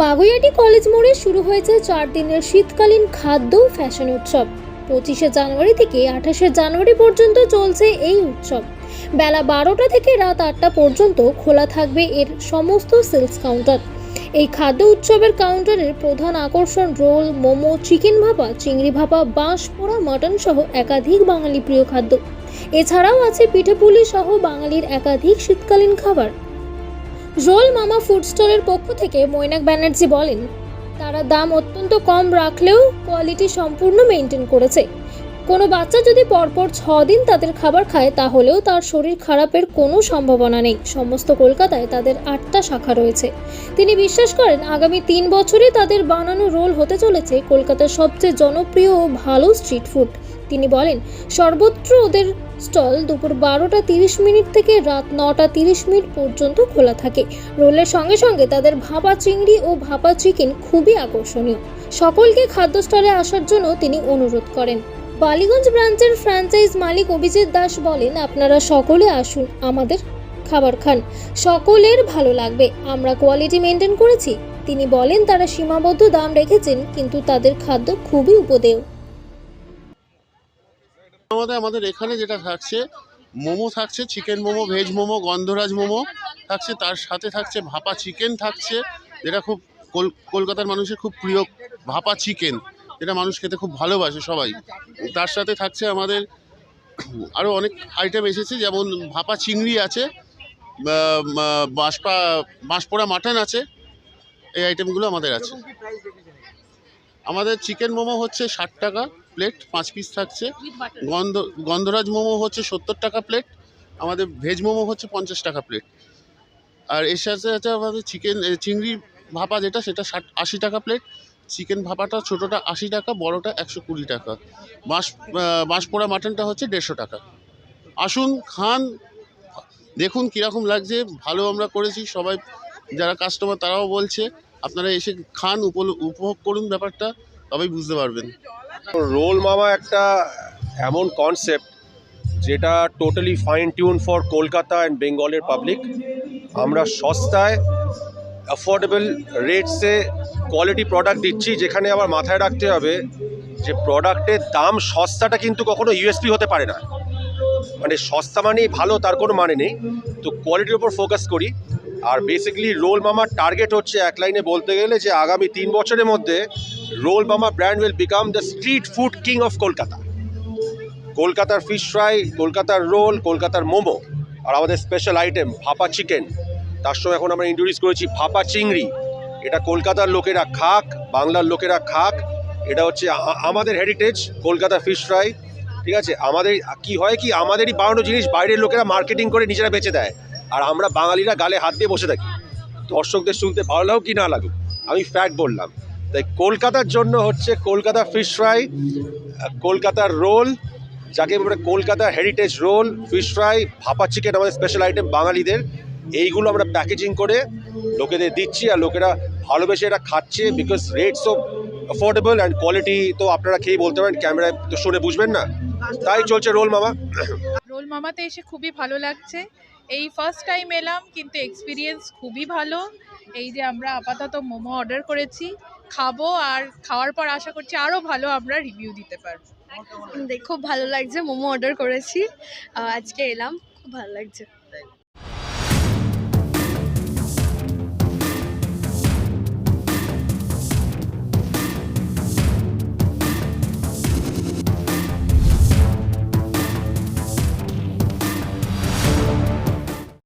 Baguiati college মোড়ে শুরু হয়েছে চার দিনের শীতকালীন খাদ্য ফ্যাশন উৎসব। পঁচিশে জানুয়ারি থেকে আঠাশে জানুয়ারি পর্যন্ত চলছে এই উৎসব। বেলা বারোটা থেকে রাত আটটা পর্যন্ত খোলা থাকবে এর সমস্ত সেলস কাউন্টার। এই খাদ্য উৎসবের কাউন্টারের প্রধান আকর্ষণ রোল, মোমো, চিকেন ভাপা, চিংড়ি ভাপা, বাঁশ, পোড়া, মটন সহ একাধিক বাঙালি প্রিয় খাদ্য। এছাড়াও আছে পিঠেপুলি সহ বাঙালির একাধিক শীতকালীন খাবার। রোল মামা ফুড স্টলের পক্ষ থেকে মৈনাক ব্যানার্জি বলেন, তারা দাম অত্যন্ত কম রাখলেও কোয়ালিটি সম্পূর্ণ মেনটেন করেছে। কোনো বাচ্চা যদি পরপর ছ দিন তাদের খাবার খায়, তাহলেও তার শরীর খারাপের কোনো সম্ভাবনা নেই। সমস্ত কলকাতায় তাদের আটটা শাখা রয়েছে। তিনি বিশ্বাস করেন, আগামী তিন বছরে তাদের বানানো রোল হতে চলেছে কলকাতার সবচেয়ে জনপ্রিয় ও ভালো স্ট্রিট ফুড। তিনি বলেন, সর্বত্র ওদের স্টল দুপুর বারোটা তিরিশ মিনিট থেকে রাত নটা তিরিশ মিনিট পর্যন্ত খোলা থাকে। রোলের সঙ্গে সঙ্গে তাদের ভাপা চিংড়ি ও ভাপা চিকেন খুবই আকর্ষণীয়। সকলকে খাদ্য স্টলে আসার জন্য তিনি অনুরোধ করেন। বালিগঞ্জ ব্রাঞ্চের ফ্র্যাঞ্চাইজ মালিক অভিজিৎ দাস বলেন, আপনারা সকলে আসুন, আমাদের খাবার খান। সকলের ভালো লাগবে, আমরা কোয়ালিটি মেনটেন করেছি। তিনি বলেন, তারা সীমাবদ্ধ দাম রেখেছেন, কিন্তু তাদের খাদ্য খুবই উপদেয়। আমাদের আমাদের এখানে যেটা থাকছে, মোমো থাকছে, চিকেন মোমো, ভেজ মোমো, গন্ধরাজ মোমো থাকছে, তার সাথে থাকছে ভাপা চিকেন থাকছে, যেটা খুব কল- কলকাতার মানুষের খুব প্রিয় ভাপা চিকেন, যেটা মানুষ খেতে খুব ভালোবাসে সবাই। তার সাথে থাকছে আমাদের আরও অনেক আইটেম এসেছে, যেমন ভাপা চিংড়ি আছে বাঁশপা, বাঁশপোড়া মাটন আছে, এই আইটেমগুলো আমাদের আছে। আমাদের চিকেন মোমো হচ্ছে ষাট টাকা প্লেট পাঁচ পিস থাকছে। গন্ধ গন্ধরাজ মোমো হচ্ছে সত্তর টাকা প্লেট আমাদের ভেজ মোমো হচ্ছে পঞ্চাশ টাকা প্লেট। আর এর সাথে সাথে আমাদের চিকেন চিংড়ি ভাপা যেটা সেটা ষাট আশি টাকা প্লেট। চিকেন ভাপাটা ছোটোটা আশি টাকা বড়োটা একশো কুড়ি টাকা। বাঁশ আহ, বাঁশপোড়া মাটনটা হচ্ছে দেড়শো টাকা। আসুন খান দেখুন কীরকম লাগছে ভালো আমরা করেছি সবাই যারা কাস্টমার তারাও বলছে আপনারা এসে খান উপভোগ করুন ব্যাপারটা তবেই বুঝতে পারবেন। রোল মামা একটা এমন কনসেপ্ট যেটা totally fine tune for Kolkata and বেঙ্গলের পাবলিক আমরা সস্তায় অ্যাফোর্ডেবল রেটসে কোয়ালিটি প্রোডাক্ট দিচ্ছি, যেখানে আবার মাথায় রাখতে হবে যে প্রোডাক্টের দাম সস্তাটা কিন্তু কখনো ইউএসপি হতে পারে না। মানে সস্তা মানেই ভালো, তার কোনো মানে নেই। তো কোয়ালিটির উপর ফোকাস করি। আর বেসিক্যালি রোল মামার টার্গেট হচ্ছে এক লাইনে বলতে গেলে যে আগামী তিন বছরের মধ্যে Roll Mama brand will become the street food king of Kolkata কলকাতার ফিশ ফ্রাই কলকাতার রোল কলকাতার মোমো আর আমাদের স্পেশাল আইটেম ভাপা চিকেন তার সঙ্গে এখন আমরা ইন্ট্রোডিউস করেছি ভাপা চিংড়ি। এটা কলকাতার লোকেরা খাক, বাংলার লোকেরা খাক। এটা হচ্ছে আমাদের হেরিটেজ কলকাতা ফিশ ফ্রাই ঠিক আছে? আমাদের, কি হয় কি, আমাদেরই বানানো জিনিস বাইরের লোকেরা মার্কেটিং করে নিজেরা বেচে দেয়। আর আমরা বাঙালিরা গালে হাত দিয়ে বসে থাকি। দর্শকদের শুনতে ভালো লাগুক কি না লাগুক, আমি ফ্যাক্ট বললাম। তাই কলকাতার জন্য হচ্ছে কলকাতা ফিশ ফ্রাই, কলকাতার রোল, যাকে বলে Kolkata heritage roll, fish fry, ভাপা চিকেন আমাদের স্পেশাল আইটেম বাঙালিদের। এইগুলো আমরা প্যাকেজিং করে লোকেদের দিচ্ছি আর লোকেরা ভালোবেসে এটা খাচ্ছে because rates of affordable and quality তো আপনারা খেয়েই বলতে পারেন, ক্যামেরায় তো শুনে বুঝবেন না। তাই চলছে রোল মামা। রোল মামাতে এসে খুবই ভালো লাগছে। এই ফার্স্ট টাইম এলাম, কিন্তু এক্সপিরিয়েন্স খুবই ভালো। এই যে আমরা আপাতত মোমো অর্ডার করেছি। খাব আর খাওয়ার পর আশা করছি আরও ভালো আমরা রিভিউ দিতে পারব। দেখ খুব ভালো লাগছে মোমো অর্ডার করেছি। আজকে এলাম খুব ভালো লাগছে।